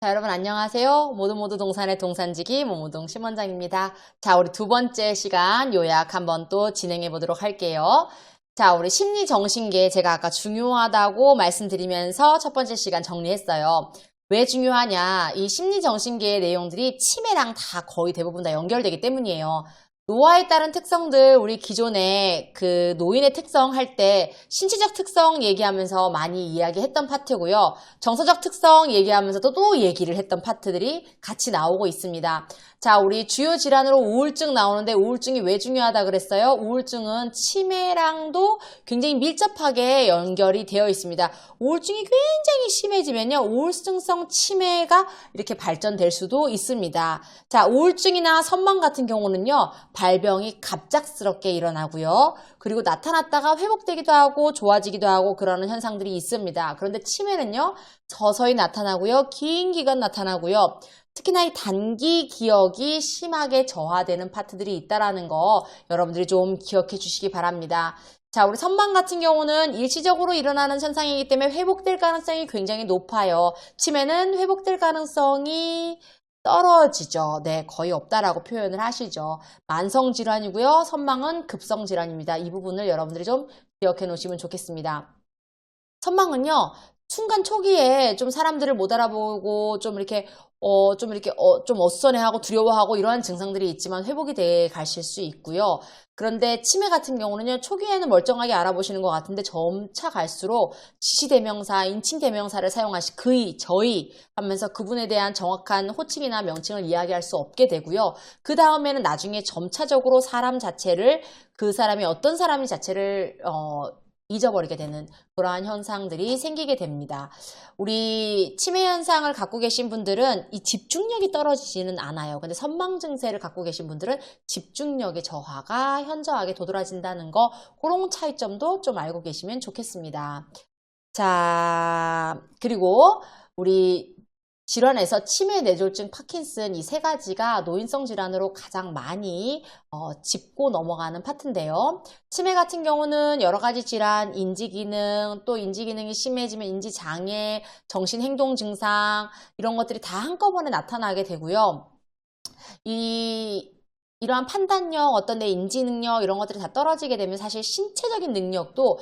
자, 여러분 안녕하세요. 모두 모두 동산의 동산지기 모모동 심원장입니다. 자, 우리 두 번째 시간 요약 한번 또 진행해 보도록 할게요. 자, 우리 심리 정신계 제가 아까 중요하다고 말씀드리면서 첫 번째 시간 정리했어요. 왜 중요하냐? 이 심리 정신계의 내용들이 치매랑 다 거의 대부분 다 연결되기 때문이에요. 노화에 따른 특성들 우리 기존에 그 노인의 특성 할 때 신체적 특성 얘기하면서 많이 이야기했던 파트고요. 정서적 특성 얘기하면서도 또 얘기를 했던 파트들이 같이 나오고 있습니다. 자, 우리 주요 질환으로 우울증 나오는데 우울증이 왜 중요하다 그랬어요? 우울증은 치매랑도 굉장히 밀접하게 연결이 되어 있습니다. 우울증이 굉장히 심해지면요. 우울증성 치매가 이렇게 발전될 수도 있습니다. 자, 우울증이나 선망 같은 경우는요. 발병이 갑작스럽게 일어나고요. 그리고 나타났다가 회복되기도 하고 좋아지기도 하고 그러는 현상들이 있습니다. 그런데 치매는요. 서서히 나타나고요. 긴 기간 나타나고요. 특히나 이 단기 기억이 심하게 저하되는 파트들이 있다라는 거 여러분들이 좀 기억해 주시기 바랍니다. 자, 우리 선망 같은 경우는 일시적으로 일어나는 현상이기 때문에 회복될 가능성이 굉장히 높아요. 치매는 회복될 가능성이 떨어지죠. 네, 거의 없다라고 표현을 하시죠. 만성 질환이고요. 선망은 급성 질환입니다. 이 부분을 여러분들이 좀 기억해 놓으시면 좋겠습니다. 선망은요, 순간 초기에 좀 사람들을 못 알아보고 좀 이렇게 어, 좀 이렇게 어, 좀 어수선해하고 두려워하고 이러한 증상들이 있지만 회복이 돼 가실 수 있고요. 그런데 치매 같은 경우는요, 초기에는 멀쩡하게 알아보시는 것 같은데 점차 갈수록 지시대명사, 인칭대명사를 사용하시 그의, 저희 하면서 그분에 대한 정확한 호칭이나 명칭을 이야기할 수 없게 되고요. 그 다음에는 나중에 점차적으로 사람 자체를 그 사람이 어떤 사람이 자체를 어, 잊어버리게 되는 그러한 현상들이 생기게 됩니다. 우리 치매 현상을 갖고 계신 분들은 이 집중력이 떨어지지는 않아요. 근데 선망 증세를 갖고 계신 분들은 집중력의 저하가 현저하게 도드라진다는 거 그런 차이점도 좀 알고 계시면 좋겠습니다. 자, 그리고 우리 질환에서 치매, 뇌졸중, 파킨슨 이 세 가지가 노인성 질환으로 가장 많이 어, 짚고 넘어가는 파트인데요. 치매 같은 경우는 여러 가지 질환, 인지기능, 또 인지기능이 심해지면 인지장애, 정신행동 증상 이런 것들이 다 한꺼번에 나타나게 되고요. 이 이러한 판단력, 어떤 내 인지 능력 이런 것들이 다 떨어지게 되면 사실 신체적인 능력도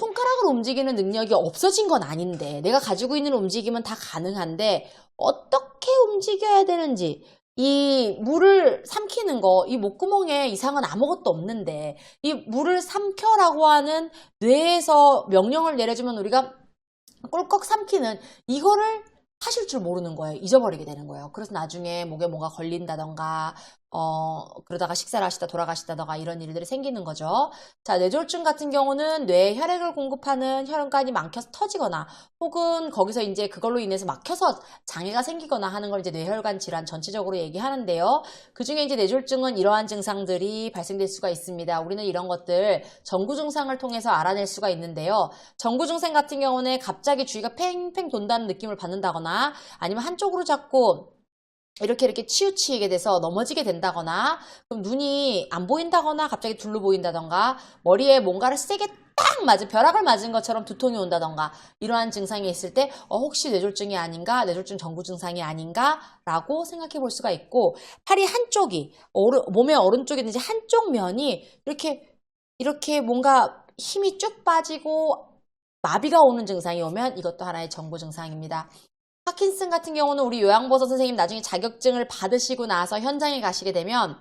손가락으로 움직이는 능력이 없어진 건 아닌데 내가 가지고 있는 움직임은 다 가능한데 어떻게 움직여야 되는지 이 물을 삼키는 거, 이 목구멍에 이상은 아무것도 없는데 이 물을 삼켜라고 하는 뇌에서 명령을 내려주면 우리가 꿀꺽 삼키는 이거를 하실 줄 모르는 거예요. 잊어버리게 되는 거예요. 그래서 나중에 목에 뭐가 걸린다던가, 어, 그러다가 식사를 하시다 돌아가시다던가 이런 일들이 생기는 거죠. 자, 뇌졸중 같은 경우는 뇌에 혈액을 공급하는 혈관이 막혀서 터지거나 혹은 거기서 이제 그걸로 인해서 막혀서 장애가 생기거나 하는 걸 이제 뇌혈관 질환 전체적으로 얘기하는데요. 그 중에 이제 뇌졸중은 이러한 증상들이 발생될 수가 있습니다. 우리는 이런 것들 전구 증상을 통해서 알아낼 수가 있는데요. 전구 증상 같은 경우는 갑자기 주위가 팽팽 돈다는 느낌을 받는다거나 아니면 한쪽으로 자꾸 이렇게 이렇게 치우치게 돼서 넘어지게 된다거나 그럼 눈이 안 보인다거나 갑자기 둘로 보인다던가 머리에 뭔가를 세게 딱 맞은 벼락을 맞은 것처럼 두통이 온다던가 이러한 증상이 있을 때 어, 혹시 뇌졸중이 아닌가 뇌졸중 전구 증상이 아닌가 라고 생각해 볼 수가 있고 팔이 한쪽이 오른, 몸의 오른쪽이든지 한쪽 면이 이렇게 이렇게 뭔가 힘이 쭉 빠지고 마비가 오는 증상이 오면 이것도 하나의 전구 증상입니다. 파킨슨 같은 경우는 우리 요양보서 선생님 나중에 자격증을 받으시고 나서 현장에 가시게 되면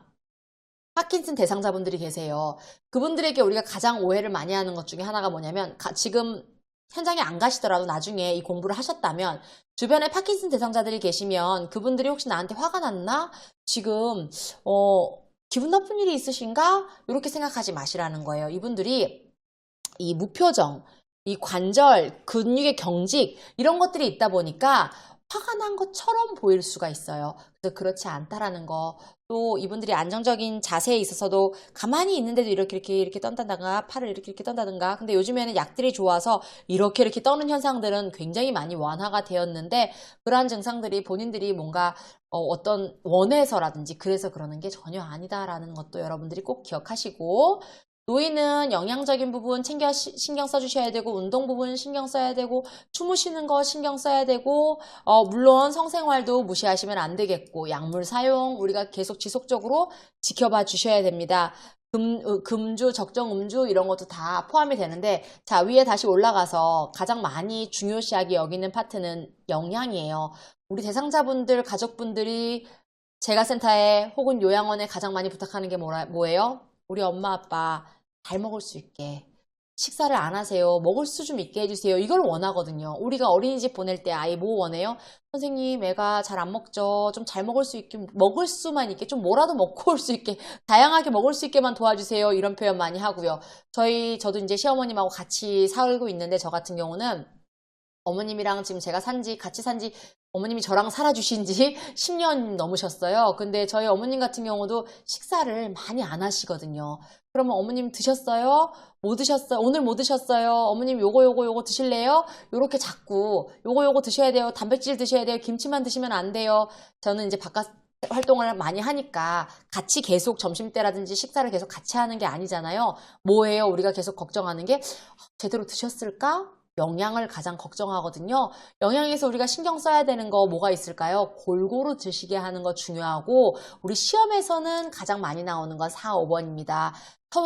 파킨슨 대상자분들이 계세요. 그분들에게 우리가 가장 오해를 많이 하는 것 중에 하나가 뭐냐면 가- 지금 현장에 안 가시더라도 나중에 이 공부를 하셨다면 주변에 파킨슨 대상자들이 계시면 그분들이 혹시 나한테 화가 났나? 지금 어 기분 나쁜 일이 있으신가? 이렇게 생각하지 마시라는 거예요. 이분들이 이 무표정, 이 관절, 근육의 경직 이런 것들이 있다 보니까 화가 난 것처럼 보일 수가 있어요. 그래서 그렇지 않다라는 거. 또 이분들이 안정적인 자세에 있어서도 가만히 있는데도 이렇게 이렇게 이렇게 떤다든가 팔을 이렇게 이렇게 떤다든가. 근데 요즘에는 약들이 좋아서 이렇게 이렇게 떠는 현상들은 굉장히 많이 완화가 되었는데 그러한 증상들이 본인들이 뭔가 어, 떤 원해서라든지 그래서 그러는 게 전혀 아니다라는 것도 여러분들이 꼭 기억하시고 노인은 영양적인 부분 챙겨 시- 신경 써주셔야 되고 운동 부분 신경 써야 되고 주무시는 거 신경 써야 되고 어, 물론 성생활도 무시하시면 안 되겠고 약물 사용 우리가 계속 지속적으로 지켜봐 주셔야 됩니다. 금, 어, 금주, 적정 음주 이런 것도 다 포함이 되는데 자 위에 다시 올라가서 가장 많이 중요시하게 여기는 파트는 영양이에요. 우리 대상자분들 가족분들이 재가센터에 혹은 요양원에 가장 많이 부탁하는 게 뭐라, 뭐예요? 우리 엄마 아빠 잘 먹을 수 있게 식사를 안 하세요. 먹을 수 좀 있게 해주세요. 이걸 원하거든요. 우리가 어린이집 보낼 때 아이 뭐 원해요? 선생님, 애가 잘 안 먹죠. 좀 잘 먹을 수 있게, 먹을 수만 있게, 좀 뭐라도 먹고 올 수 있게, 다양하게 먹을 수 있게만 도와주세요. 이런 표현 많이 하고요. 저희, 저도 이제 시어머님하고 같이 살고 있는데, 저 같은 경우는 어머님이랑 지금 제가 산지, 같이 산지, 어머님이 저랑 살아주신 지 10년 넘으셨어요. 근데 저희 어머님 같은 경우도 식사를 많이 안 하시거든요. 그러면 어머님 드셨어요? 뭐 드셨어요? 오늘 뭐 드셨어요? 어머님 요거 요거 요거 드실래요? 요렇게 자꾸 요거 요거 드셔야 돼요. 단백질 드셔야 돼요. 김치만 드시면 안 돼요. 저는 이제 바깥 활동을 많이 하니까 같이 계속 점심때라든지 식사를 계속 같이 하는 게 아니잖아요. 뭐예요? 우리가 계속 걱정하는 게 제대로 드셨을까? 영양을 가장 걱정하거든요. 영양에서 우리가 신경 써야 되는 거 뭐가 있을까요? 골고루 드시게 하는 거 중요하고 우리 시험에서는 가장 많이 나오는 건 4, 5번입니다.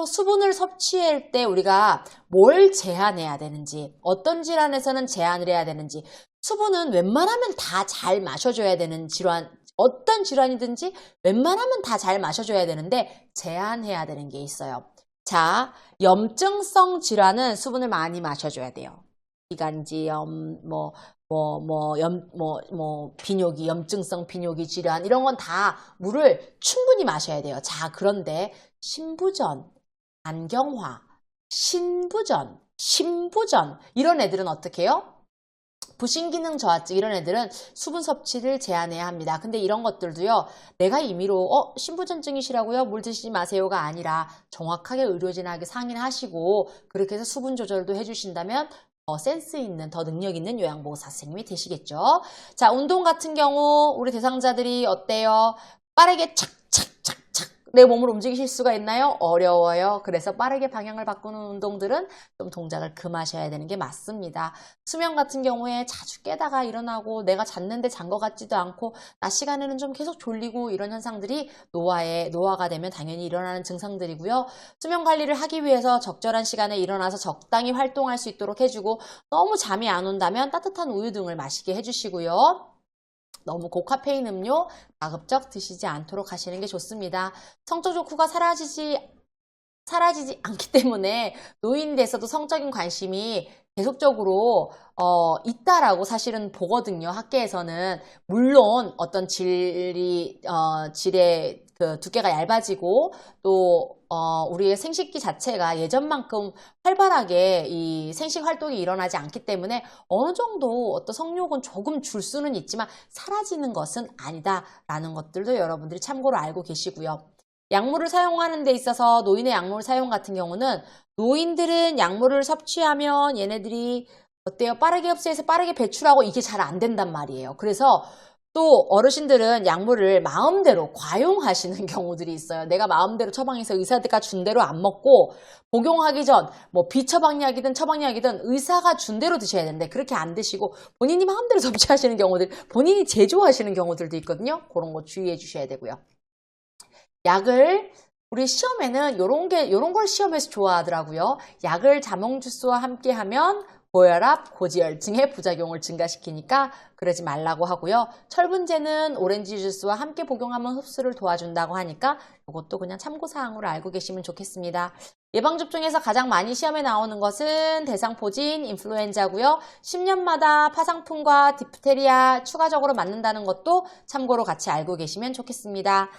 수분을 섭취할 때 우리가 뭘 제한해야 되는지, 어떤 질환에서는 제한을 해야 되는지, 수분은 웬만하면 다 잘 마셔줘야 되는 질환, 어떤 질환이든지 웬만하면 다 잘 마셔줘야 되는데 제한해야 되는 게 있어요. 자, 염증성 질환은 수분을 많이 마셔줘야 돼요. 기관지염, 뭐, 뭐, 뭐, 염, 뭐, 뭐, 비뇨기, 염증성 비뇨기 질환, 이런 건 다 물을 충분히 마셔야 돼요. 자, 그런데 신부전, 안경화, 신부전, 신부전, 이런 애들은 어떻게 해요? 부신기능 저하증 이런 애들은 수분 섭취를 제한해야 합니다. 근데 이런 것들도요, 내가 임의로, 어, 신부전증이시라고요? 물 드시지 마세요가 아니라 정확하게 의료진에게 상의하시고, 그렇게 해서 수분 조절도 해주신다면 더 센스 있는, 더 능력 있는 요양보호사 선생님이 되시겠죠. 자, 운동 같은 경우, 우리 대상자들이 어때요? 빠르게 착착착착 내 몸을 움직이실 수가 있나요? 어려워요. 그래서 빠르게 방향을 바꾸는 운동들은 좀 동작을 금하셔야 되는 게 맞습니다. 수면 같은 경우에 자주 깨다가 일어나고 내가 잤는데 잔 것 같지도 않고 낮 시간에는 좀 계속 졸리고 이런 현상들이 노화에 노화가 되면 당연히 일어나는 증상들이고요. 수면 관리를 하기 위해서 적절한 시간에 일어나서 적당히 활동할 수 있도록 해주고 너무 잠이 안 온다면 따뜻한 우유 등을 마시게 해주시고요. 너무 고카페인 음료 가급적 드시지 않도록 하시는 게 좋습니다. 성적 욕구가 사라지지 사라지지 않기 때문에 노인 돼서도 성적인 관심이 계속적으로 어, 있다라고 사실은 보거든요. 학계에서는 물론 어떤 질이 어, 질의 그 두께가 얇아지고 또 어, 우리의 생식기 자체가 예전만큼 활발하게 이 생식 활동이 일어나지 않기 때문에 어느 정도 어떤 성욕은 조금 줄 수는 있지만 사라지는 것은 아니다라는 것들도 여러분들이 참고로 알고 계시고요. 약물을 사용하는 데 있어서 노인의 약물 사용 같은 경우는 노인들은 약물을 섭취하면 얘네들이 어때요? 빠르게 흡수해서 빠르게 배출하고 이게 잘 안 된단 말이에요. 그래서 또 어르신들은 약물을 마음대로 과용하시는 경우들이 있어요. 내가 마음대로 처방해서 의사가 준 대로 안 먹고 복용하기 전 뭐 비처방약이든 처방약이든 의사가 준 대로 드셔야 되는데 그렇게 안 드시고 본인이 마음대로 섭취하시는 경우들, 본인이 제조하시는 경우들도 있거든요. 그런 거 주의해 주셔야 되고요. 약을 우리 시험에는 요런 게 요런 걸 시험에서 좋아하더라고요. 약을 자몽 주스와 함께 하면 고혈압, 고지혈증의 부작용을 증가시키니까 그러지 말라고 하고요. 철분제는 오렌지 주스와 함께 복용하면 흡수를 도와준다고 하니까 이것도 그냥 참고사항으로 알고 계시면 좋겠습니다. 예방접종에서 가장 많이 시험에 나오는 것은 대상포진, 인플루엔자고요. 10년마다 파상풍과 디프테리아 추가적으로 맞는다는 것도 참고로 같이 알고 계시면 좋겠습니다.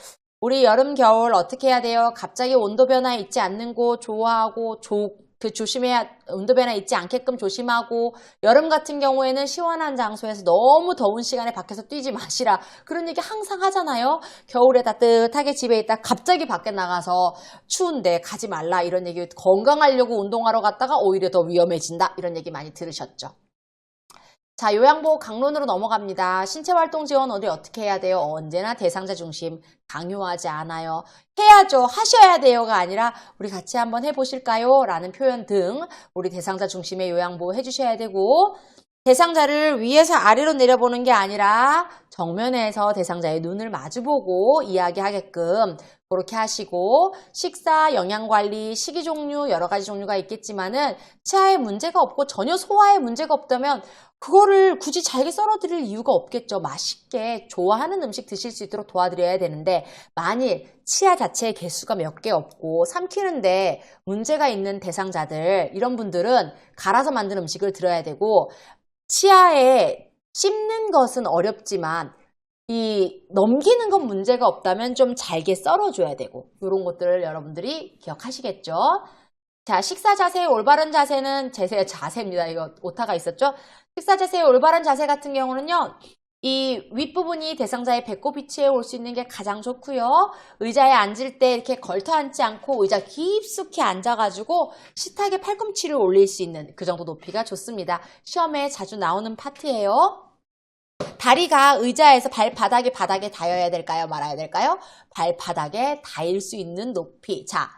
우리 여름, 겨울 어떻게 해야 돼요? 갑자기 온도 변화 있지 않는 곳 좋아하고 조, 그 조심해야 온도 변화 있지 않게끔 조심하고 여름 같은 경우에는 시원한 장소에서 너무 더운 시간에 밖에서 뛰지 마시라 그런 얘기 항상 하잖아요. 겨울에 따뜻하게 집에 있다 갑자기 밖에 나가서 추운데 가지 말라 이런 얘기 건강하려고 운동하러 갔다가 오히려 더 위험해진다 이런 얘기 많이 들으셨죠. 자, 요양보호 강론으로 넘어갑니다. 신체활동 지원 어디 어떻게 해야 돼요? 언제나 대상자 중심 강요하지 않아요. 해야죠. 하셔야 돼요가 아니라 우리 같이 한번 해보실까요? 라는 표현 등 우리 대상자 중심의 요양보호 해주셔야 되고 대상자를 위에서 아래로 내려보는 게 아니라 정면에서 대상자의 눈을 마주보고 이야기하게끔 그렇게 하시고 식사, 영양관리, 식이 종류 여러 가지 종류가 있겠지만은 치아에 문제가 없고 전혀 소화에 문제가 없다면 그거를 굳이 잘게 썰어드릴 이유가 없겠죠. 맛있게 좋아하는 음식 드실 수 있도록 도와드려야 되는데 만일 치아 자체의 개수가 몇 개 없고 삼키는데 문제가 있는 대상자들 이런 분들은 갈아서 만든 음식을 드려야 되고 치아에 씹는 것은 어렵지만 이 넘기는 건 문제가 없다면 좀 잘게 썰어줘야 되고 이런 것들을 여러분들이 기억하시겠죠? 자, 식사 자세의 올바른 자세는 제세 자세입니다. 이거 오타가 있었죠? 식사 자세의 올바른 자세 같은 경우는요. 이 윗부분이 대상자의 배꼽 위치에 올 수 있는 게 가장 좋고요. 의자에 앉을 때 이렇게 걸터 앉지 않고 의자 깊숙이 앉아가지고 식탁에 팔꿈치를 올릴 수 있는 그 정도 높이가 좋습니다. 시험에 자주 나오는 파트예요. 다리가 의자에서 발바닥이 바닥에 닿아야 될까요? 말아야 될까요? 발바닥에 닿을 수 있는 높이. 자,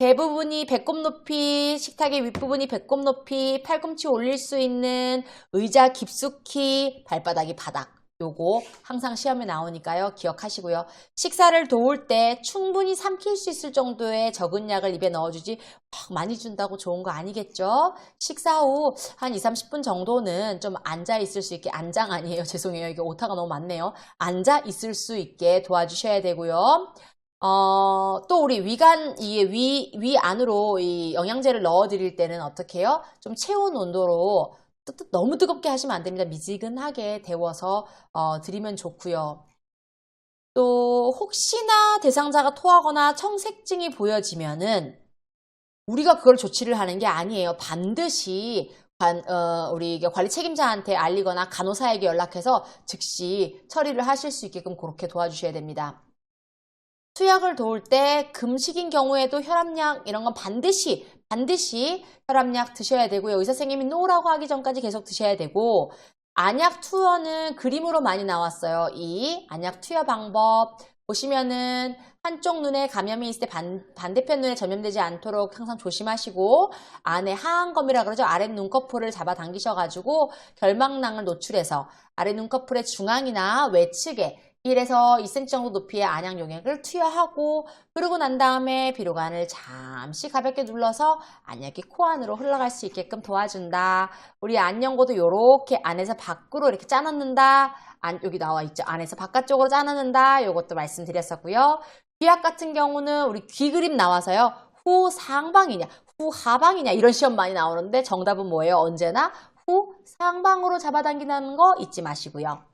대부분이 배꼽 높이, 식탁의 윗부분이 배꼽 높이, 팔꿈치 올릴 수 있는 의자 깊숙이, 발바닥이 바닥. 요거 항상 시험에 나오니까요. 기억하시고요. 식사를 도울 때 충분히 삼킬 수 있을 정도의 적은 약을 입에 넣어주지 막 많이 준다고 좋은 거 아니겠죠? 식사 후 한 2, 30분 정도는 좀 앉아 있을 수 있게 안장 아니에요. 죄송해요. 이게 오타가 너무 많네요. 앉아 있을 수 있게 도와주셔야 되고요. 어, 또 우리 위간, 이 위, 위 안으로 이 영양제를 넣어 드릴 때는 어떻게 해요? 좀 체온 온도로 너무 뜨겁게 하시면 안 됩니다. 미지근하게 데워서 어, 드리면 좋고요. 또 혹시나 대상자가 토하거나 청색증이 보여지면은 우리가 그걸 조치를 하는 게 아니에요. 반드시 관- 어, 우리 관리 책임자한테 알리거나 간호사에게 연락해서 즉시 처리를 하실 수 있게끔 그렇게 도와주셔야 됩니다. 투약을 도울 때 금식인 경우에도 혈압약 이런 건 반드시 반드시 혈압약 드셔야 되고요. 의사 선생님이 노라고 하기 전까지 계속 드셔야 되고 안약 투여는 그림으로 많이 나왔어요. 이 안약 투여 방법 보시면은 한쪽 눈에 감염이 있을 때 반, 반대편 눈에 전염되지 않도록 항상 조심하시고 안에 하안검이라 그러죠. 아래 눈꺼풀을 잡아 당기셔가지고 결막낭을 노출해서 아래 눈꺼풀의 중앙이나 외측에 1에서 2cm 정도 높이의 안약 용액을 투여하고 그러고 난 다음에 비로간을 잠시 가볍게 눌러서 안약이 코 안으로 흘러갈 수 있게끔 도와준다. 우리 안연고도 이렇게 안에서 밖으로 이렇게 짜놓는다. 안, 여기 나와 있죠. 안에서 바깥쪽으로 짜놓는다. 이것도 말씀드렸었고요. 귀약 같은 경우는 우리 귀 그림 나와서요. 후 상방이냐, 후 하방이냐 이런 시험 많이 나오는데 정답은 뭐예요? 언제나 후 상방으로 잡아당기는 거 잊지 마시고요.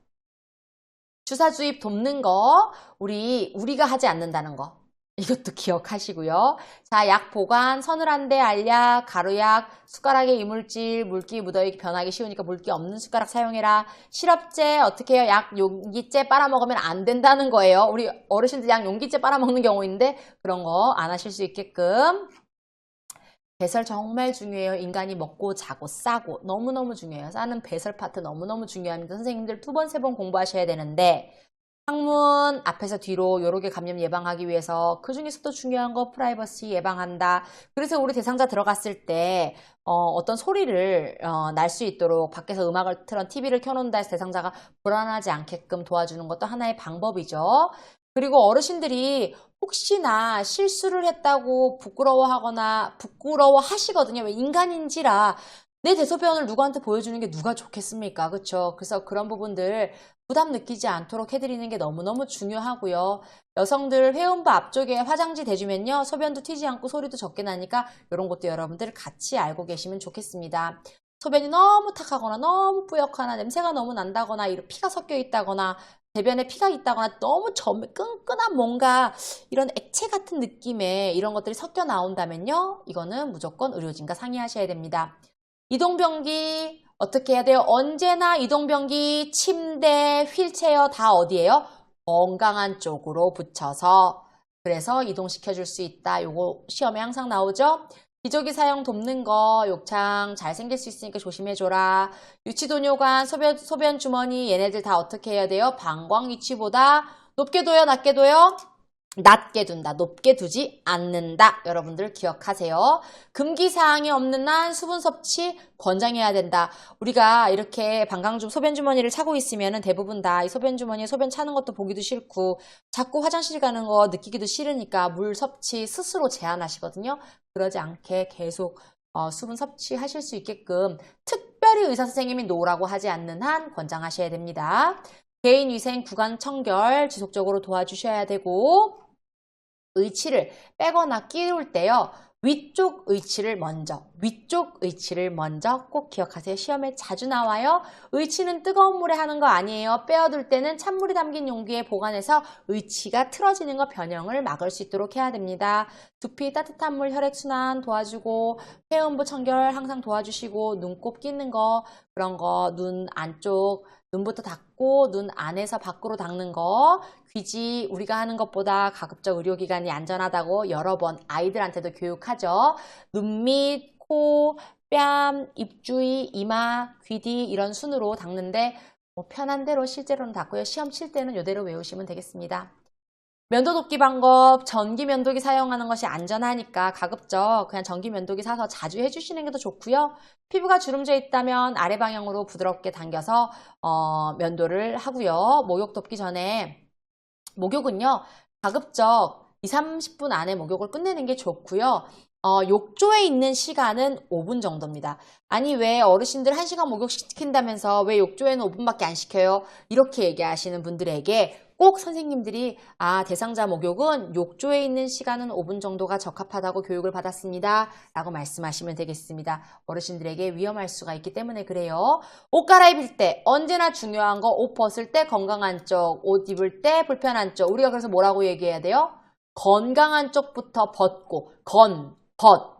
주사 주입 돕는 거 우리 우리가 하지 않는다는 거 이것도 기억하시고요. 자, 약 보관, 서늘한데 알약, 가루약, 숟가락에 이물질, 물기 묻어있기 변하기 쉬우니까 물기 없는 숟가락 사용해라. 시럽제 어떻게 해요? 약 용기째 빨아먹으면 안 된다는 거예요. 우리 어르신들 약 용기째 빨아먹는 경우인데 그런 거 안 하실 수 있게끔 배설 정말 중요해요. 인간이 먹고 자고 싸고 너무너무 중요해요. 싸는 배설 파트 너무너무 중요합니다. 선생님들 두 번, 세 번 공부하셔야 되는데 항문 앞에서 뒤로 요렇게 감염 예방하기 위해서 그 중에서도 중요한 거 프라이버시 예방한다. 그래서 우리 대상자 들어갔을 때 어, 떤 소리를 날수 있도록 밖에서 음악을 틀어 TV를 켜놓는다 해서 대상자가 불안하지 않게끔 도와주는 것도 하나의 방법이죠. 그리고 어르신들이 혹시나 실수를 했다고 부끄러워하거나 부끄러워 하시거든요. 왜 인간인지라 내 대소변을 누구한테 보여주는 게 누가 좋겠습니까? 그렇죠? 그래서 그런 부분들 부담 느끼지 않도록 해드리는 게 너무너무 중요하고요. 여성들 회음부 앞쪽에 화장지 대주면요. 소변도 튀지 않고 소리도 적게 나니까 이런 것도 여러분들 같이 알고 계시면 좋겠습니다. 소변이 너무 탁하거나 너무 뿌옇거나 냄새가 너무 난다거나 피가 섞여 있다거나 대변에 피가 있다거나 너무 점, 끈끈한 뭔가 이런 액체 같은 느낌의 이런 것들이 섞여 나온다면요. 이거는 무조건 의료진과 상의하셔야 됩니다. 이동변기 어떻게 해야 돼요? 언제나 이동변기, 침대, 휠체어 다 어디예요? 건강한 쪽으로 붙여서 그래서 이동시켜 줄 수 있다. 요거 시험에 항상 나오죠? 기저귀 사용 돕는 거 욕창 잘 생길 수 있으니까 조심해줘라. 유치도뇨관, 소변, 소변 주머니 얘네들 다 어떻게 해야 돼요? 방광 위치보다 높게 둬요, 낮게 둬요? 낮게 둔다. 높게 두지 않는다. 여러분들 기억하세요. 금기 사항이 없는 한 수분 섭취 권장해야 된다. 우리가 이렇게 방광주 소변 주머니를 차고 있으면 대부분 다 이 소변 주머니에 소변 차는 것도 보기도 싫고 자꾸 화장실 가는 거 느끼기도 싫으니까 물 섭취 스스로 제한하시거든요. 그러지 않게 계속 어, 수분 섭취하실 수 있게끔 특별히 의사 선생님이 노라고 하지 않는 한 권장하셔야 됩니다. 개인 위생 구강 청결 지속적으로 도와주셔야 되고 의치를 빼거나 끼울 때요. 위쪽 의치를 먼저, 위쪽 의치를 먼저 꼭 기억하세요. 시험에 자주 나와요. 의치는 뜨거운 물에 하는 거 아니에요. 빼어둘 때는 찬물이 담긴 용기에 보관해서 의치가 틀어지는 거 변형을 막을 수 있도록 해야 됩니다. 두피 따뜻한 물 혈액순환 도와주고 폐음부 청결 항상 도와주시고 눈곱 끼는 거 그런 거 눈 안쪽 눈부터 닦고 눈 안에서 밖으로 닦는 거 귀지 우리가 하는 것보다 가급적 의료기관이 안전하다고 여러 번 아이들한테도 교육하죠. 눈 밑, 코, 뺨, 입주위, 이마, 귀뒤 이런 순으로 닦는데 뭐 편한 대로 실제로는 닦고요. 시험 칠 때는 이대로 외우시면 되겠습니다. 면도 돕기 방법, 전기 면도기 사용하는 것이 안전하니까 가급적 그냥 전기 면도기 사서 자주 해주시는 게 더 좋고요. 피부가 주름져 있다면 아래 방향으로 부드럽게 당겨서 어, 면도를 하고요. 목욕 돕기 전에 목욕은요, 가급적 2, 30분 안에 목욕을 끝내는 게 좋고요. 어, 욕조에 있는 시간은 5분 정도입니다. 아니, 왜 어르신들 1시간 목욕 시킨다면서 왜 욕조에는 5분밖에 안 시켜요? 이렇게 얘기하시는 분들에게 꼭 선생님들이 아, 대상자 목욕은 욕조에 있는 시간은 5분 정도가 적합하다고 교육을 받았습니다. 라고 말씀하시면 되겠습니다. 어르신들에게 위험할 수가 있기 때문에 그래요. 옷 갈아입을 때 언제나 중요한 거 옷 벗을 때 건강한 쪽, 옷 입을 때 불편한 쪽. 우리가 그래서 뭐라고 얘기해야 돼요? 건강한 쪽부터 벗고 건, 벗.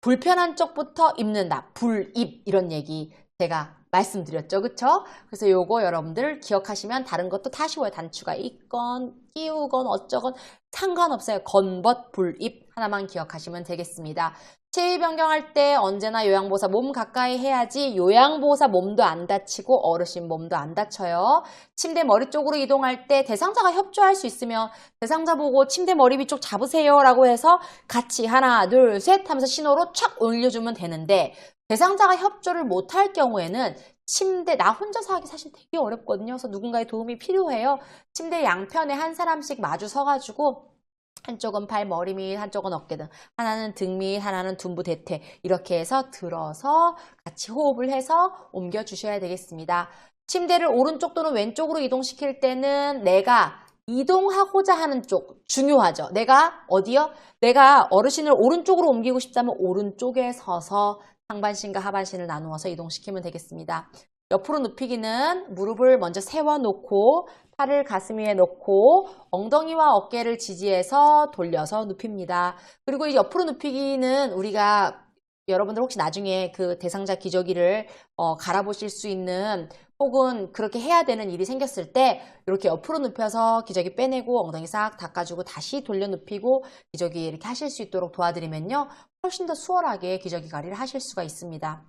불편한 쪽부터 입는다. 불입 이런 얘기 제가 말씀드렸죠. 그쵸? 그래서 요거 여러분들 기억하시면 다른 것도 다 쉬워요. 단추가 있건 끼우건 어쩌건 상관없어요. 건벗 불입 하나만 기억하시면 되겠습니다. 체위 변경할 때 언제나 요양보호사 몸 가까이 해야지 요양보호사 몸도 안 다치고 어르신 몸도 안 다쳐요. 침대 머리 쪽으로 이동할 때 대상자가 협조할 수 있으면 대상자 보고 침대 머리 위쪽 잡으세요 라고 해서 같이 하나 둘 셋 하면서 신호로 촥 올려주면 되는데 대상자가 협조를 못할 경우에는 침대 나 혼자서 하기 사실 되게 어렵거든요. 그래서 누군가의 도움이 필요해요. 침대 양편에 한 사람씩 마주 서가지고 한쪽은 팔 머리 밑, 한쪽은 어깨 등, 하나는 등 밑, 하나는 둔부 대퇴 이렇게 해서 들어서 같이 호흡을 해서 옮겨 주셔야 되겠습니다. 침대를 오른쪽 또는 왼쪽으로 이동시킬 때는 내가 이동하고자 하는 쪽 중요하죠. 내가 어디요? 내가 어르신을 오른쪽으로 옮기고 싶다면 오른쪽에 서서 상반신과 하반신을 나누어서 이동시키면 되겠습니다. 옆으로 눕히기는 무릎을 먼저 세워놓고 팔을 가슴 위에 놓고 엉덩이와 어깨를 지지해서 돌려서 눕힙니다. 그리고 이 옆으로 눕히기는 우리가 여러분들 혹시 나중에 그 대상자 기저귀를 어, 갈아보실 수 있는 혹은 그렇게 해야 되는 일이 생겼을 때 이렇게 옆으로 눕혀서 기저귀 빼내고 엉덩이 싹 닦아주고 다시 돌려 눕히고 기저귀 이렇게 하실 수 있도록 도와드리면요 훨씬 더 수월하게 기저귀 가리를 하실 수가 있습니다.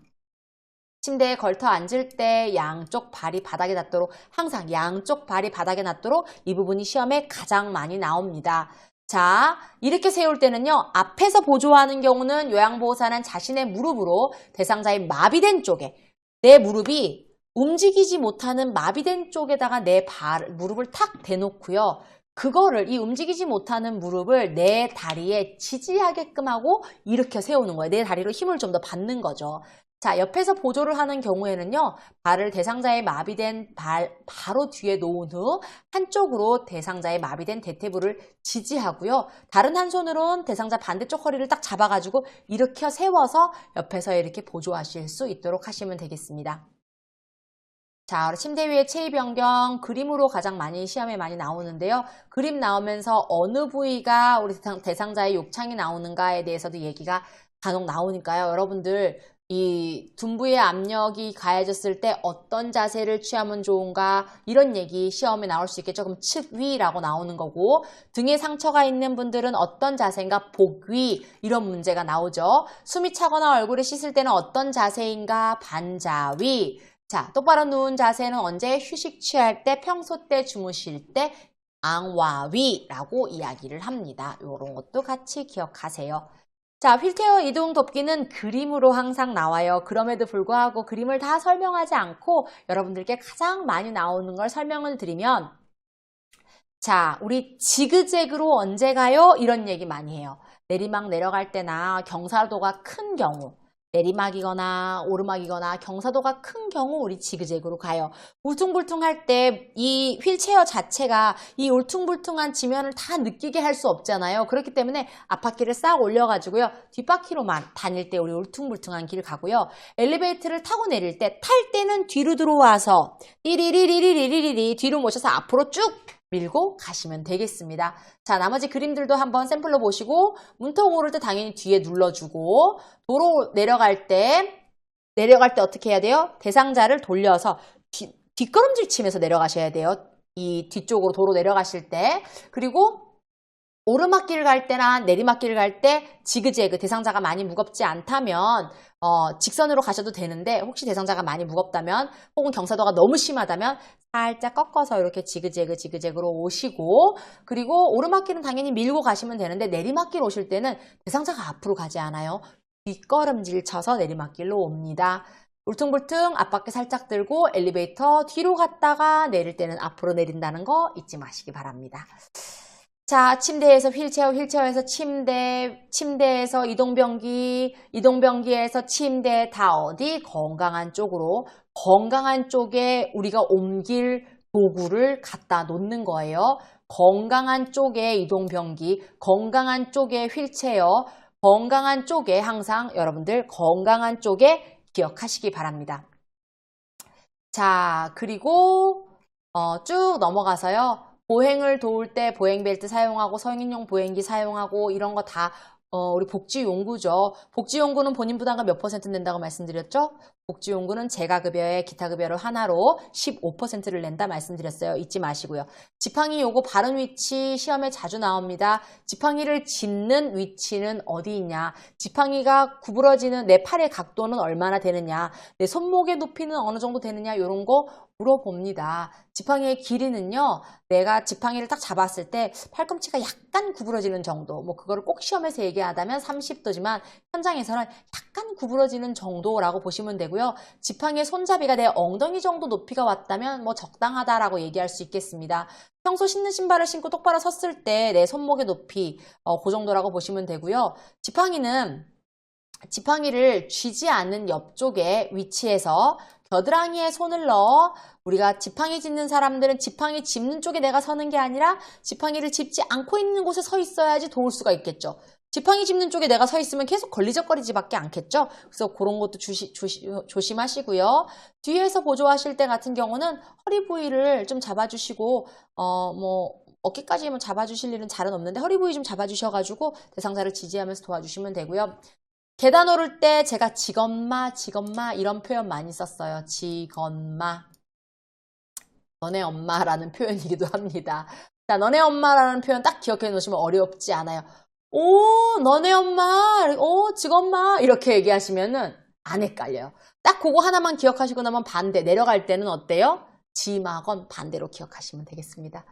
침대에 걸터 앉을 때 양쪽 발이 바닥에 닿도록 항상 양쪽 발이 바닥에 닿도록 이 부분이 시험에 가장 많이 나옵니다. 자, 이렇게 세울 때는요, 앞에서 보조하는 경우는 요양보호사는 자신의 무릎으로 대상자의 마비된 쪽에 내 무릎이 움직이지 못하는 마비된 쪽에다가 내 발, 무릎을 탁 대놓고요. 그거를, 이 움직이지 못하는 무릎을 내 다리에 지지하게끔 하고 일으켜 세우는 거예요. 내 다리로 힘을 좀 더 받는 거죠. 자, 옆에서 보조를 하는 경우에는요, 발을 대상자의 마비된 발 바로 뒤에 놓은 후 한쪽으로 대상자의 마비된 대퇴부를 지지하고요. 다른 한 손으로는 대상자 반대쪽 허리를 딱 잡아가지고 일으켜 세워서 옆에서 이렇게 보조하실 수 있도록 하시면 되겠습니다. 자, 침대 위에 체위 변경 그림으로 가장 많이 시험에 많이 나오는데요. 그림 나오면서 어느 부위가 우리 대상, 대상자의 욕창이 나오는가에 대해서도 얘기가 간혹 나오니까요. 여러분들 이 둔부의 압력이 가해졌을 때 어떤 자세를 취하면 좋은가 이런 얘기 시험에 나올 수 있겠죠. 그럼 측위라고 나오는 거고 등에 상처가 있는 분들은 어떤 자세인가 복위 이런 문제가 나오죠. 숨이 차거나 얼굴을 씻을 때는 어떤 자세인가 반자위. 자, 똑바로 누운 자세는 언제 휴식 취할 때, 평소 때 주무실 때 앙와위라고 이야기를 합니다. 이런 것도 같이 기억하세요. 자, 휠체어 이동 돕기는 그림으로 항상 나와요. 그럼에도 불구하고 그림을 다 설명하지 않고 여러분들께 가장 많이 나오는 걸 설명을 드리면 자, 우리 지그재그로 언제 가요? 이런 얘기 많이 해요. 내리막 내려갈 때나 경사도가 큰 경우 내리막이거나 오르막이거나 경사도가 큰 경우 우리 지그재그로 가요. 울퉁불퉁할 때 이 휠체어 자체가 이 울퉁불퉁한 지면을 다 느끼게 할 수 없잖아요. 그렇기 때문에 앞바퀴를 싹 올려가지고요. 뒷바퀴로만 다닐 때 우리 울퉁불퉁한 길 가고요. 엘리베이터를 타고 내릴 때 탈 때는 뒤로 들어와서 띠리리리리리리리 뒤로 모셔서 앞으로 쭉 밀고 가시면 되겠습니다. 자, 나머지 그림들도 한번 샘플로 보시고 문턱 오를 때 당연히 뒤에 눌러주고 도로 내려갈 때 내려갈 때 어떻게 해야 돼요? 대상자를 돌려서 뒤, 뒷걸음질 치면서 내려가셔야 돼요. 이 뒤쪽으로 도로 내려가실 때 그리고 오르막길 갈 때나 내리막길 갈때 지그재그 대상자가 많이 무겁지 않다면 어, 직선으로 가셔도 되는데 혹시 대상자가 많이 무겁다면 혹은 경사도가 너무 심하다면 살짝 꺾어서 이렇게 지그재그 지그재그로 오시고 그리고 오르막길은 당연히 밀고 가시면 되는데 내리막길 오실 때는 대상자가 앞으로 가지 않아요. 뒷걸음질 쳐서 내리막길로 옵니다. 울퉁불퉁 앞바퀴 살짝 들고 엘리베이터 뒤로 갔다가 내릴 때는 앞으로 내린다는 거 잊지 마시기 바랍니다. 자, 침대에서 휠체어, 휠체어에서 침대, 침대에서 이동변기, 이동변기에서 침대 다 어디? 건강한 쪽으로. 건강한 쪽에 우리가 옮길 도구를 갖다 놓는 거예요. 건강한 쪽에 이동변기, 건강한 쪽에 휠체어, 건강한 쪽에 항상 여러분들 건강한 쪽에 기억하시기 바랍니다. 자, 그리고 어, 쭉 넘어가서요. 보행을 도울 때 보행벨트 사용하고 성인용 보행기 사용하고 이런 거다 어, 우리 복지용구죠. 복지용구는 본인 부담가 몇 퍼센트 낸다고 말씀드렸죠? 복지용구는 재가급여에 기타급여를 하나로 15%를 낸다 말씀드렸어요. 잊지 마시고요. 지팡이 요거 바른 위치 시험에 자주 나옵니다. 지팡이를 짚는 위치는 어디 있냐? 지팡이가 구부러지는 내 팔의 각도는 얼마나 되느냐? 내 손목의 높이는 어느 정도 되느냐? 이런 거 물어봅니다. 지팡이의 길이는요, 내가 지팡이를 딱 잡았을 때 팔꿈치가 약간 구부러지는 정도, 뭐 그거를 꼭 시험에서 얘기하다면 30도지만 현장에서는 약간 구부러지는 정도라고 보시면 되고요. 지팡이의 손잡이가 내 엉덩이 정도 높이가 왔다면 뭐 적당하다라고 얘기할 수 있겠습니다. 평소 신는 신발을 신고 똑바로 섰을 때 내 손목의 높이, 어, 그 정도라고 보시면 되고요. 지팡이는 지팡이를 쥐지 않는 옆쪽에 위치해서 겨드랑이에 손을 넣어 우리가 지팡이 짚는 사람들은 지팡이 짚는 쪽에 내가 서는 게 아니라 지팡이를 짚지 않고 있는 곳에 서 있어야지 도울 수가 있겠죠. 지팡이 짚는 쪽에 내가 서 있으면 계속 걸리적거리지 밖에 않겠죠. 그래서 그런 것도 주시, 주시, 조심하시고요. 뒤에서 보조하실 때 같은 경우는 허리 부위를 좀 잡아주시고 어 뭐 어깨까지 뭐 잡아주실 일은 잘은 없는데 허리 부위 좀 잡아주셔가지고 대상자를 지지하면서 도와주시면 되고요. 계단 오를 때 제가 지검마, 지검마 이런 표현 많이 썼어요. 지검마. 너네 엄마라는 표현이기도 합니다. 자, 너네 엄마라는 표현 딱 기억해 놓으시면 어렵지 않아요. 오, 너네 엄마, 오, 지검마 이렇게 얘기하시면은 안 헷갈려요. 딱 그거 하나만 기억하시고 나면 반대 내려갈 때는 어때요? 지마건 반대로 기억하시면 되겠습니다.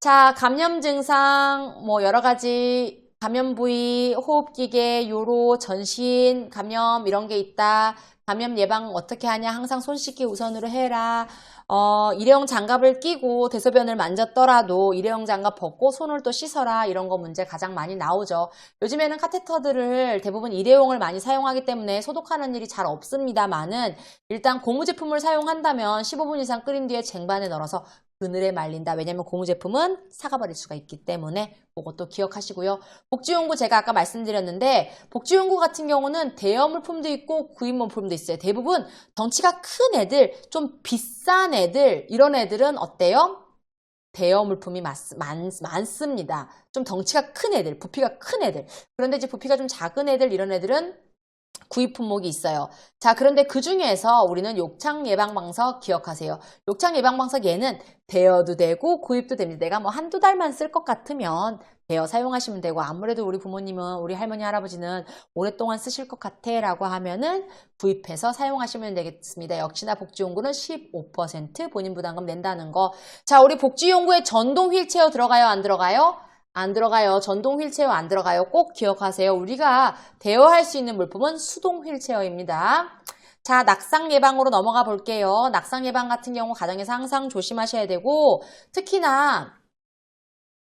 자, 감염 증상 뭐 여러 가지 감염 부위, 호흡기계, 요로, 전신 감염 이런 게 있다. 감염 예방 어떻게 하냐? 항상 손 씻기 우선으로 해라. 어, 일회용 장갑을 끼고 대소변을 만졌더라도 일회용 장갑 벗고 손을 또 씻어라. 이런 거 문제 가장 많이 나오죠. 요즘에는 카테터들을 대부분 일회용을 많이 사용하기 때문에 소독하는 일이 잘 없습니다만은 일단 고무 제품을 사용한다면 15분 이상 끓인 뒤에 쟁반에 널어서 그늘에 말린다. 왜냐면 고무 제품은 사가버릴 수가 있기 때문에 그것도 기억하시고요. 복지용구 제가 아까 말씀드렸는데 복지용구 같은 경우는 대여 물품도 있고 구입 물품도 있어요. 대부분 덩치가 큰 애들, 좀 비싼 애들 이런 애들은 어때요? 대여 물품이 많, 많, 많습니다. 좀 덩치가 큰 애들, 부피가 큰 애들. 그런데 이제 부피가 좀 작은 애들 이런 애들은 구입 품목이 있어요. 자, 그런데 그 중에서 우리는 욕창 예방방석 기억하세요. 욕창 예방방석 얘는 대여도 되고 구입도 됩니다. 내가 뭐 한두 달만 쓸 것 같으면 대여 사용하시면 되고 아무래도 우리 부모님은 우리 할머니 할아버지는 오랫동안 쓰실 것 같아 라고 하면은 구입해서 사용하시면 되겠습니다. 역시나 복지용구는 15% 본인 부담금 낸다는 거. 자, 우리 복지용구에 전동 휠체어 들어가요? 안 들어가요? 안 들어가요. 전동 휠체어 안 들어가요. 꼭 기억하세요. 우리가 대여할 수 있는 물품은 수동 휠체어입니다. 자, 낙상 예방으로 넘어가 볼게요. 낙상 예방 같은 경우 가정에서 항상 조심하셔야 되고 특히나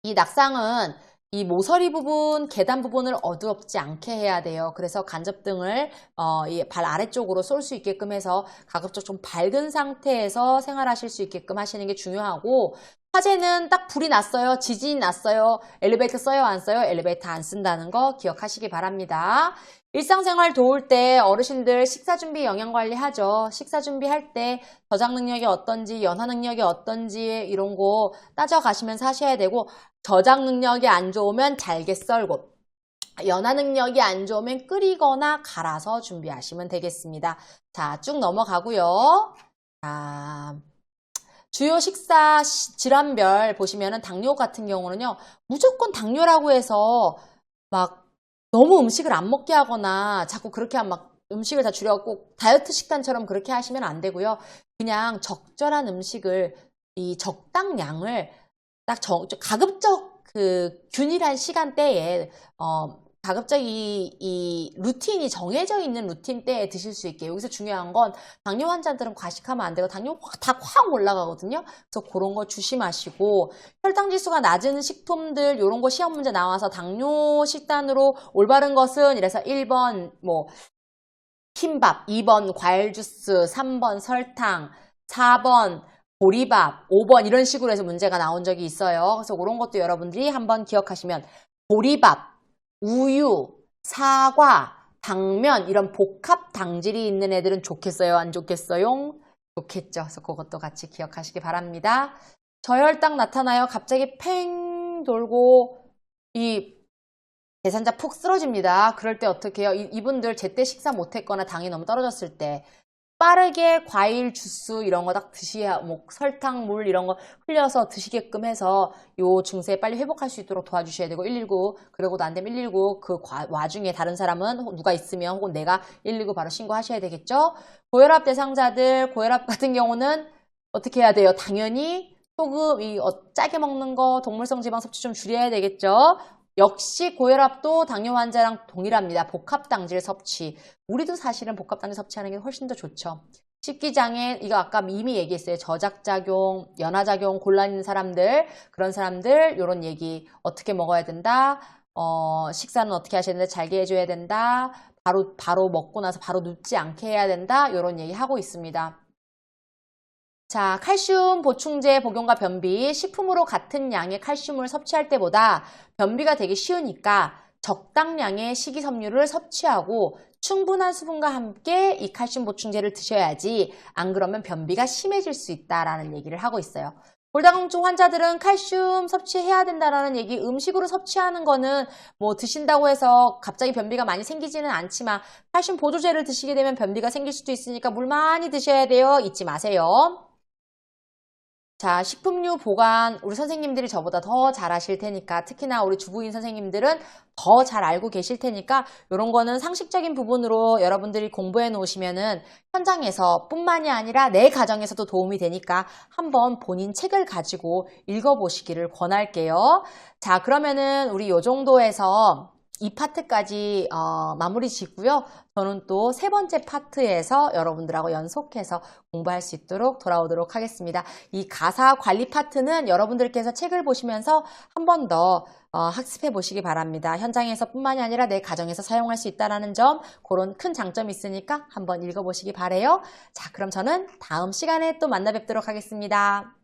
이 낙상은 이 모서리 부분, 계단 부분을 어두럽지 않게 해야 돼요. 그래서 간접등을 어, 이발 아래쪽으로 쏠 수 있게끔 해서 가급적 좀 밝은 상태에서 생활하실 수 있게끔 하시는 게 중요하고 화재는 딱 불이 났어요. 지진이 났어요. 엘리베이터 써요? 안 써요? 엘리베이터 안 쓴다는 거 기억하시기 바랍니다. 일상생활 도울 때 어르신들 식사 준비 영양 관리 하죠. 식사 준비할 때 저장 능력이 어떤지, 연화 능력이 어떤지 이런 거 따져가시면서 하셔야 되고 저장 능력이 안 좋으면 잘게 썰고 연화 능력이 안 좋으면 끓이거나 갈아서 준비하시면 되겠습니다. 자, 쭉 넘어가고요. 자, 주요 식사 시- 질환별 보시면은 당뇨 같은 경우는요, 무조건 당뇨라고 해서 막 너무 음식을 안 먹게 하거나 자꾸 그렇게 하면 막 음식을 다 줄여갖고 다이어트 식단처럼 그렇게 하시면 안 되고요. 그냥 적절한 음식을 이 적당량을 딱 정, 가급적 그 균일한 시간대에 어 가급적 이, 이 루틴이 정해져 있는 루틴대에 드실 수 있게 여기서 중요한 건 당뇨 환자들은 과식하면 안 되고 당뇨 다확 올라가거든요. 그래서 그런 거 조심하시고 혈당 지수가 낮은 식품들 이런 거 시험 문제 나와서 당뇨 식단으로 올바른 것은 이래서 1번 뭐 흰밥, 2번 과일 주스, 3번 설탕, 4번 보리밥, 5번 이런 식으로 해서 문제가 나온 적이 있어요. 그래서 그런 것도 여러분들이 한번 기억하시면 보리밥, 우유, 사과, 당면 이런 복합 당질이 있는 애들은 좋겠어요? 안 좋겠어요? 좋겠죠. 그래서 그것도 같이 기억하시기 바랍니다. 저혈당 나타나요. 갑자기 팽 돌고 이 대산자 푹 쓰러집니다. 그럴 때 어떻게 해요? 이- 이분들 제때 식사 못했거나 당이 너무 떨어졌을 때 빠르게 과일 주스 이런 거 딱 드시야 뭐 설탕 물 이런 거 흘려서 드시게끔 해서 요 증세 빨리 회복할 수 있도록 도와주셔야 되고 119 그러고도 안 되면 119그 과- 와중에 다른 사람은 혹- 누가 있으면 혹은 내가 119 바로 신고하셔야 되겠죠. 고혈압 대상자들 고혈압 같은 경우는 어떻게 해야 돼요? 당연히 소금 이 어, 짜게 먹는 거 동물성 지방 섭취 좀 줄여야 되겠죠. 역시 고혈압도 당뇨 환자랑 동일합니다. 복합 당질 섭취. 우리도 사실은 복합 당질 섭취하는 게 훨씬 더 좋죠. 식기장애 이거 아까 이미 얘기했어요. 저작작용, 연화작용 곤란 있는 사람들 그런 사람들 이런 얘기 어떻게 먹어야 된다. 어, 식사는 어떻게 된다. 잘게 해줘야 된다. 바로 바로 먹고 나서 바로 눕지 않게 해야 된다. 이런 얘기 하고 있습니다. 자, 칼슘 보충제 복용과 변비, 식품으로 같은 양의 칼슘을 섭취할 때보다 변비가 되기 쉬우니까 적당량의 식이섬유를 섭취하고 충분한 수분과 함께 이 칼슘 보충제를 드셔야지 안 그러면 변비가 심해질 수 있다라는 얘기를 하고 있어요. 골다공증 환자들은 칼슘 섭취해야 된다라는 얘기, 음식으로 섭취하는 거는 뭐 드신다고 해서 갑자기 변비가 많이 생기지는 않지만 칼슘 보조제를 드시게 되면 변비가 생길 수도 있으니까 물 많이 드셔야 돼요. 잊지 마세요. 자, 식품류 보관 우리 선생님들이 저보다 더 잘 아실 테니까 특히나 우리 주부인 선생님들은 더 잘 알고 계실 테니까 이런 거는 상식적인 부분으로 여러분들이 공부해 놓으시면은 현장에서 뿐만이 아니라 내 가정에서도 도움이 되니까 한번 본인 책을 가지고 읽어보시기를 권할게요. 자, 그러면은 우리 요 정도에서 이 파트까지 어, 마무리 짓고요. 저는 또 세 번째 파트에서 여러분들하고 연속해서 공부할 수 있도록 돌아오도록 하겠습니다. 이 가사 관리 파트는 여러분들께서 책을 보시면서 한 번더 어, 학습해 보시기 바랍니다. 현장에서 뿐만이 아니라 내 가정에서 사용할 수 있다는 점 그런 큰 장점이 있으니까 한번 읽어보시기 바래요. 자, 그럼 저는 다음 시간에 또 만나 뵙도록 하겠습니다.